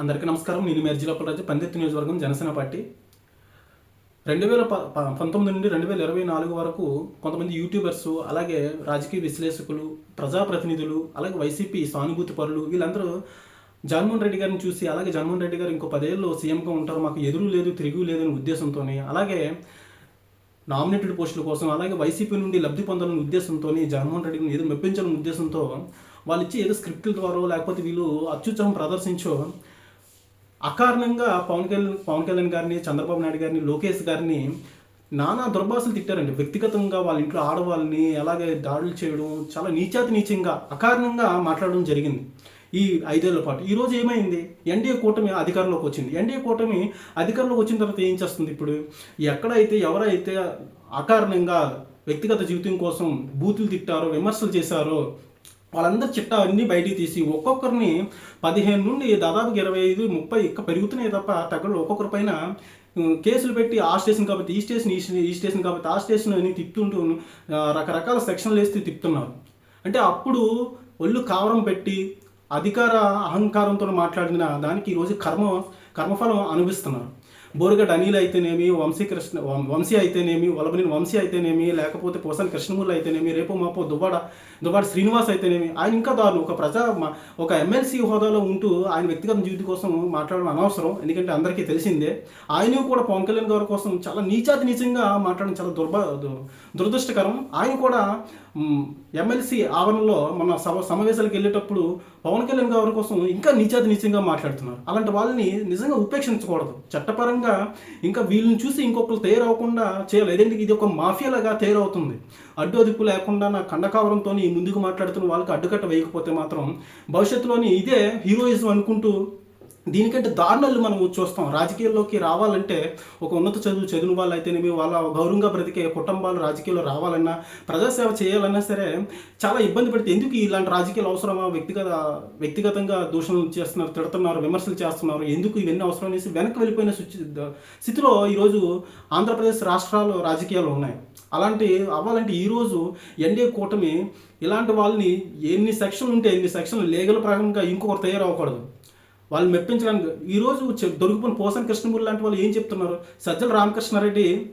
అందరికీ నమస్కారం. నేను మేర్జిలోపల రాజు పందిర్తి నియోజకవర్గం జనసేన పార్టీ. రెండు వేల పంతొమ్మిది నుండి రెండు వేల ఇరవై నాలుగు వరకు కొంతమంది యూట్యూబర్స్ అలాగే రాజకీయ విశ్లేషకులు ప్రజాప్రతినిధులు అలాగే వైసీపీ సానుభూతి పరులు వీళ్ళందరూ జగన్మోహన్ రెడ్డి గారిని చూసి అలాగే జగన్మోహన్ రెడ్డి గారు ఇంకో పదేళ్ళు సీఎంగా ఉంటారు మాకు ఎదురు లేదు తిరుగు లేదనే ఉద్దేశంతో అలాగే నామినేటెడ్ పోస్టుల కోసం అలాగే వైసీపీ నుండి లబ్ధి పొందాలనే ఉద్దేశంతో జగన్మోహన్ రెడ్డిని ఏదో మెప్పించాలనే ఉద్దేశంతో వాళ్ళు ఇచ్చే ఏదో స్క్రిప్టుల ద్వారా లేకపోతే వీళ్ళు అత్యుత్సాహం ప్రదర్శించో అకారణంగా పవన్ కళ్యాణ్ పవన్ కళ్యాణ్ గారిని చంద్రబాబు నాయుడు గారిని లోకేష్ గారిని నానా దుర్భాషలు తిట్టారండి. వ్యక్తిగతంగా వాళ్ళ ఇంట్లో ఆడవాళ్ళని అలాగే దాడులు చేయడం చాలా నీచాతి నీచంగా అకారణంగా మాట్లాడడం జరిగింది. ఈ ఐదేళ్ళ పాటు. ఈరోజు ఏమైంది? ఎన్డీఏ కూటమి అధికారంలోకి వచ్చింది. ఎన్డీఏ కూటమి అధికారంలోకి వచ్చిన తర్వాత ఏం చేస్తుంది ఇప్పుడు? ఎక్కడైతే ఎవరైతే అకారణంగా వ్యక్తిగత జీవితం కోసం బూతులు తిట్టారో విమర్శలు చేశారో వాళ్ళందరి చిట్టా అన్నీ బయటికి తీసి ఒక్కొక్కరిని పదిహేను నుండి దాదాపు ఇరవై ఐదు ముప్పై ఇంకా పెరుగుతున్నాయి తప్ప తగ్గలు ఒక్కొక్కరి పైన కేసులు పెట్టి ఆ స్టేషన్ కాబట్టి ఈ స్టేషన్ ఈ స్టేషన్ ఈ స్టేషన్ కాబట్టి ఆ స్టేషన్ అని తిప్పుతుంటూ రకరకాల సెక్షన్లు వేసి తిప్పుతున్నారు. అంటే అప్పుడు ఒళ్ళు కావరం పెట్టి అధికార అహంకారంతో మాట్లాడిన దానికి ఈరోజు కర్మ కర్మఫలం అనుభవిస్తున్నారు. బోరుగడ్డ అనిల్ అయితేనేమి వంశీ కృష్ణ వంశీ అయితేనేమి వలబడిన వంశీ అయితేనేమి లేకపోతే పోసన్ కృష్ణమూర్తి అయితేనేమి రేపు మాపో దువ్వాడ దువ్వాడ శ్రీనివాస్ అయితేనేమి ఆయన ఇంకా దారుణం. ఒక ప్రజా ఒక ఎమ్మెల్సీ హోదాలో ఉంటూ ఆయన వ్యక్తిగత జీవితం కోసం మాట్లాడడం అనవసరం. ఎందుకంటే అందరికీ తెలిసిందే ఆయన కూడా పవన్ కళ్యాణ్ గారి కోసం చాలా నీచాతి నీచంగా మాట్లాడడం చాలా దుర్భ దు- దురదృష్టకరం. ఆయన కూడా ఎమ్మెల్సీ ఆవరణలో మన సభ సమావేశాలకు వెళ్ళేటప్పుడు పవన్ కళ్యాణ్ గారి కోసం ఇంకా నీచాతి నిజంగా మాట్లాడుతున్నారు. అలాంటి వాళ్ళని నిజంగా ఉపేక్షించకూడదు. చట్టపరంగా ఇంకా వీళ్ళని చూసి ఇంకొకరు తయారవకుండా చేయాలి. ఏదంటే ఇది ఒక మాఫియాలాగా తయారవుతుంది. అడ్డు అదుపు లేకుండా నా కండకావరంతో ముందుకు మాట్లాడుతున్న వాళ్ళకి అడ్డుకట్ట వేయకపోతే మాత్రం భవిష్యత్తులోని ఇదే హీరోయిజం అనుకుంటూ దీనికంటే దారుణాలు మనం చూస్తాం. రాజకీయాల్లోకి రావాలంటే ఒక ఉన్నత చదువు చదివిన వాళ్ళు అయితేనేమి వాళ్ళ గౌరవంగా బ్రతికే కుటుంబాలు రాజకీయాల్లో రావాలన్నా ప్రజాసేవ చేయాలన్నా సరే చాలా ఇబ్బంది పడితే ఎందుకు ఇలాంటి రాజకీయాలు అవసరమా? వ్యక్తిగత వ్యక్తిగతంగా దూషణలు చేస్తున్నారు తిడుతున్నారు విమర్శలు చేస్తున్నారు. ఎందుకు ఇవన్నీ అవసరం అనేసి వెనక్కి వెళ్ళిపోయిన స్థితిలో ఈరోజు ఆంధ్రప్రదేశ్ రాష్ట్రాలు రాజకీయాలు ఉన్నాయి. అలాంటి అవ్వాలంటే ఈరోజు ఎన్డీఏ కూటమి ఇలాంటి వాళ్ళని ఎన్ని సెక్షన్లు ఉంటే ఎన్ని సెక్షన్లు లీగల్ ప్రకారంగా ఇంకొకరు తయారవ్వకూడదు. వాళ్ళు మెప్పించడానికి ఈరోజు చె- దొరికిపోయిన పోసన్ కృష్ణమూర్తి లాంటి వాళ్ళు ఏం చెప్తున్నారు? సజ్జల రామకృష్ణారెడ్డి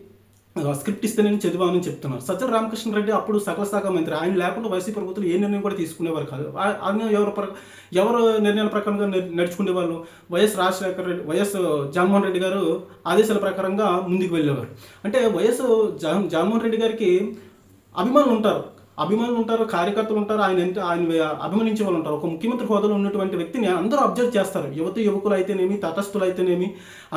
స్క్రిప్ట్ ఇస్తే నేను చదివామని చెప్తున్నారు. సజ్జల రామకృష్ణారెడ్డి అప్పుడు సకల శాఖ మంత్రి. ఆయన లేకుండా వైసీపీ ప్రభుత్వం ఏ నిర్ణయం కూడా తీసుకునేవారు కాదు. ఆయన ఎవరు ప్ర- ఎవరు నిర్ణయాల ప్రకారంగా నడుచుకునేవాళ్ళు? నడుచుకునే వాళ్ళు వైఎస్ రాజశేఖర రెడ్డి వైఎస్ జగన్మోహన్ రెడ్డి గారు ఆదేశాల ప్రకారంగా ముందుకు వెళ్ళేవారు. అంటే వైఎస్ జగన్ జగన్మోహన్ రెడ్డి గారికి అభిమానులు ఉంటారు. అభిమానులు ఉంటారు కార్యకర్తలు ఉంటారు ఆయన ఎంత ఆయన అభిమానించే వాళ్ళు ఉంటారు. ఒక ముఖ్యమంత్రి హోదాలో ఉన్నటువంటి వ్యక్తిని అందరూ అబ్జర్వ్ చేస్తారు. యువత యువకులు అయితేనేమి తటస్థులు అయితేనేమి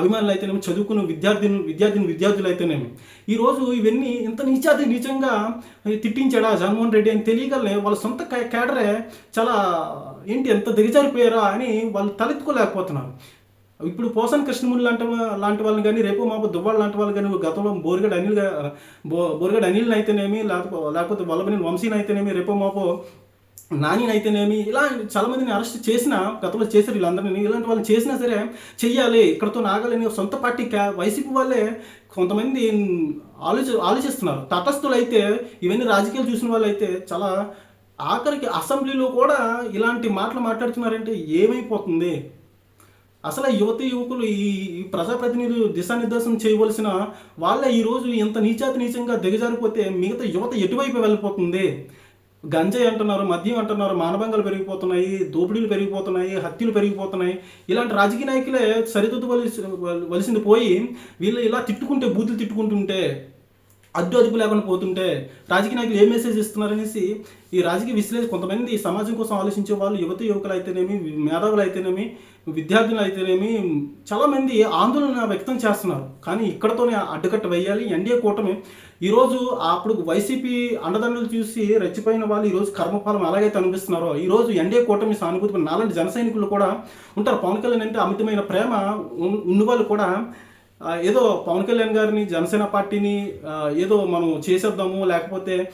అభిమానులు అయితేనేమి చదువుకున్న విద్యార్థిని విద్యార్థిని విద్యార్థులు అయితేనేమి ఈరోజు ఇవన్నీ ఇంత నీచాది నీచంగా తిట్టించాడా జగన్మోహన్ రెడ్డి అని తెలియగలనే వాళ్ళ సొంత కేడరే క్యాడరే చాలా ఏంటి ఎంత దిగజారిపోయారా అని వాళ్ళు తలెత్తుకోలేకపోతున్నారు. ఇప్పుడు పోసన్ కృష్ణమూర్తి లాంటి లాంటి వాళ్ళని కానీ రేపు మాపు దువ్వాడు లాంటి వాళ్ళు కానీ గతంలో బోరిగడ్ అనిల్ బో బోరిగడ్ అనిల్ని అయితేనేమి లేకపోతే లేకపోతే వల్లభని వంశీని అయితేనేమి రేపు మాపు నాని అయితేనేమి ఇలా చాలా మందిని అరెస్ట్ చేసిన గతంలో చేశారు వీళ్ళందరినీ ఇలాంటి వాళ్ళని చేసినా సరే చెయ్యాలి ఇక్కడతో నాగాలని సొంత పార్టీ వైసీపీ వాళ్ళే కొంతమంది ఆలోచి ఆలోచిస్తున్నారు. తటస్థులు అయితే ఇవన్నీ రాజకీయాలు చూసిన వాళ్ళు అయితే చాలా ఆఖరికి అసెంబ్లీలో కూడా ఇలాంటి మాటలు మాట్లాడుతున్నారంటే ఏమైపోతుంది? అసలు యువతి యువత యువకులు ఈ ఈ ప్రజాప్రతినిధులు దిశానిర్దేశం చేయవలసిన వాళ్ళే ఈరోజు ఇంత నీచాతి నీచంగా దిగజారిపోతే మిగతా యువత ఎటువైపు వెళ్ళిపోతుంది? గంజాయి అంటున్నారు మద్యం అంటున్నారు మానభంగాలు పెరిగిపోతున్నాయి దోపిడీలు పెరిగిపోతున్నాయి హత్యలు పెరిగిపోతున్నాయి. ఇలాంటి రాజకీయ నాయకులే సరిదిద్దవలసి వలసింది పోయి వీళ్ళు ఇలా తిట్టుకుంటే బూతులు తిట్టుకుంటుంటే అడ్డు అదుపు లేకుండా పోతుంటే రాజకీయ నాయకులు ఏ మెసేజ్ ఇస్తున్నారనేసి ఈ రాజకీయ విశ్లేషణ కొంతమంది సమాజం కోసం ఆలోచించే వాళ్ళు యువత యువకులు అయితేనేమి మేధావులు అయితేనేమి విద్యార్థులు అయితేనేమి చాలామంది ఆందోళన వ్యక్తం చేస్తున్నారు. కానీ ఇక్కడతోనే అడ్డుకట్ట వేయాలి. ఎన్డీఏ కూటమి ఈరోజు అప్పుడు వైసీపీ అండదండలు చూసి రెచ్చిపోయిన వాళ్ళు ఈరోజు కర్మఫలం ఎలాగైతే అనిపిస్తున్నారో ఈరోజు ఎన్డీఏ కూటమి సానుభూతి నాలాంటి జన సైనికులు కూడా ఉంటారు. పవన్ కళ్యాణ్ అంటే అమితమైన ప్రేమ ఉన్న వాళ్ళు కూడా ఏదో పవన్ కళ్యాణ్ గారిని జనసేన పార్టీని ఏదో మనం చేసేద్దాము లేకపోతే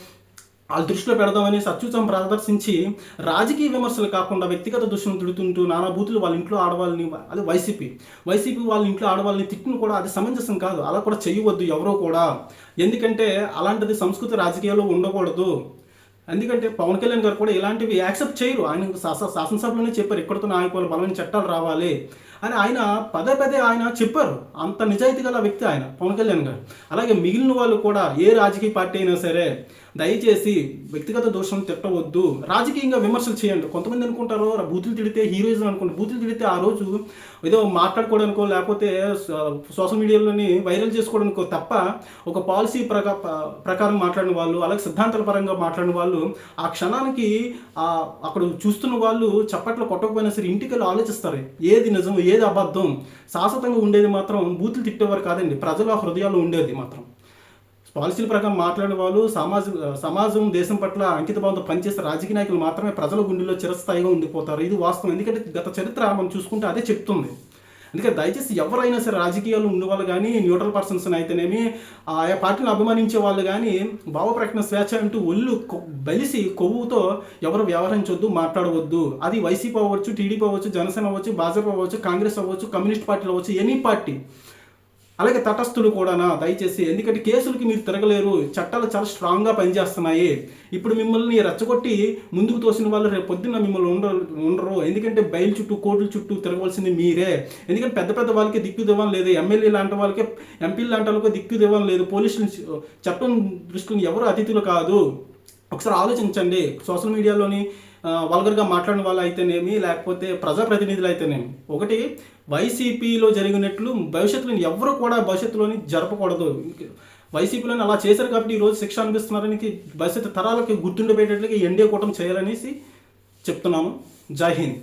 వాళ్ళ దృష్టిలో పెడదామని సత్యుతం ప్రదర్శించి రాజకీయ విమర్శలు కాకుండా వ్యక్తిగత దృష్టిని తిడుతుంటూ నానా బూతులు వాళ్ళ ఇంట్లో ఆడవాళ్ళని అది వైసీపీ. వైసీపీ వాళ్ళ ఇంట్లో ఆడవాళ్ళని తిట్టును కూడా అది సమంజసం కాదు. అలా కూడా చేయవద్దు ఎవరో కూడా. ఎందుకంటే అలాంటిది సంస్కృతి రాజకీయాల్లో ఉండకూడదు. ఎందుకంటే పవన్ కళ్యాణ్ గారు కూడా ఇలాంటివి యాక్సెప్ట్ చేయరు. ఆయన శాస శాసనసభలోనే చెప్పారు ఎక్కడితో నాయకులు బలమైన చట్టాలు రావాలి. అని ఆయన పదే పదే ఆయన చెప్పారు. అంత నిజాయితీ గల వ్యక్తి ఆయన పవన్ కళ్యాణ్ గారు. అలాగే మిగిలిన వాళ్ళు కూడా ఏ రాజకీయ పార్టీ అయినా సరే దయచేసి వ్యక్తిగత దోషం తిట్టవద్దు. రాజకీయంగా విమర్శలు చేయండి. కొంతమంది అనుకుంటారు బూతులు తిడితే హీరోయిజం అనుకుంటారు బూతులు తిడితే ఆ రోజు ఏదో మాట్లాడుకోవడానికో లేకపోతే సోషల్ మీడియాలోని వైరల్ చేసుకోవడానికో తప్ప ఒక పాలసీ ప్రకా ప్రకారం మాట్లాడిన వాళ్ళు అలాగే సిద్ధాంతాల పరంగా మాట్లాడిన వాళ్ళు ఆ క్షణానికి అక్కడ చూస్తున్న వాళ్ళు చప్పట్లు కొట్టకపోయినా సరే ఇంటికి వెళ్ళి ఆలోచిస్తారు. ఏది నిజం ఏది అబద్ధం? శాశ్వతంగా ఉండేది మాత్రం బూతులు తిట్టేవారు కాదండి. ప్రజల హృదయాల్లో ఉండేది మాత్రం. పాలసీల ప్రకారం మాట్లాడే వాళ్ళు సమాజం సమాజం దేశం పట్ల అంకిత భావంతో పనిచేసే రాజకీయ నాయకులు మాత్రమే ప్రజల గుండెల్లో చిరస్థాయిగా ఉండిపోతారు. ఇది వాస్తవం. ఎందుకంటే గత చరిత్ర మనం చూసుకుంటే అదే చెప్తుంది. అందుకే దయచేసి ఎవరైనా సరే రాజకీయాలు ఉండే వాళ్ళు కానీ న్యూట్రల్ పర్సన్స్ అయితేనేమి ఆయా పార్టీని అభిమానించే వాళ్ళు కానీ భావ ప్రకటన స్వేచ్ఛ అంటూ ఒళ్ళు కొ- బలిసి కొవ్వుతో ఎవరు వ్యవహరించొద్దు మాట్లాడవద్దు. అది వైసీపీ అవ్వచ్చు టీడీపీ అవ్వచ్చు జనసేన అవ్వచ్చు భాజపా అవ్వచ్చు కాంగ్రెస్ అవ్వచ్చు కమ్యూనిస్ట్ పార్టీలు అవ్వచ్చు ఎనీ పార్టీ. అలాగే తటస్థులు కూడానా దయచేసి. ఎందుకంటే కేసులకి మీరు తిరగలేరు. చట్టాలు చాలా స్ట్రాంగ్గా పనిచేస్తున్నాయి. ఇప్పుడు మిమ్మల్ని రెచ్చగొట్టి ముందుకు తోసిన వాళ్ళు రేపు పొద్దున్న మిమ్మల్ని ఉండరు ఉండరు. ఎందుకంటే బయలు చుట్టూ కోర్టుల చుట్టూ తిరగవలసింది మీరే. ఎందుకంటే పెద్ద పెద్ద వాళ్ళకి దిక్కు దివ్వం లేదు. ఎమ్మెల్యే లాంటి వాళ్ళకి ఎంపీలు లాంటి వాళ్ళకి దిక్కు దివ్వం లేదు. పోలీసులు చట్టం దృష్టిని ఎవరు అతిథులు కాదు. ఒకసారి ఆలోచించండి. సోషల్ మీడియాలోని వల్గర్గా మాట్లాడిన వాళ్ళు అయితేనేమి లేకపోతే ప్రజాప్రతినిధులు అయితేనేమి. ఒకటి వైసీపీలో జరిగినట్లు భవిష్యత్తులో ఎవరు కూడా భవిష్యత్తులోని జరపకూడదు. వైసీపీలోని అలా చేశారు కాబట్టి ఈరోజు శిక్ష అనిపిస్తున్నారని భవిష్యత్తు తరాలకి గుర్తుండిపోయేటట్లుగా ఎన్డీఏ కూటమి చేయాలనేసి చెప్తున్నాము. జై హింద్.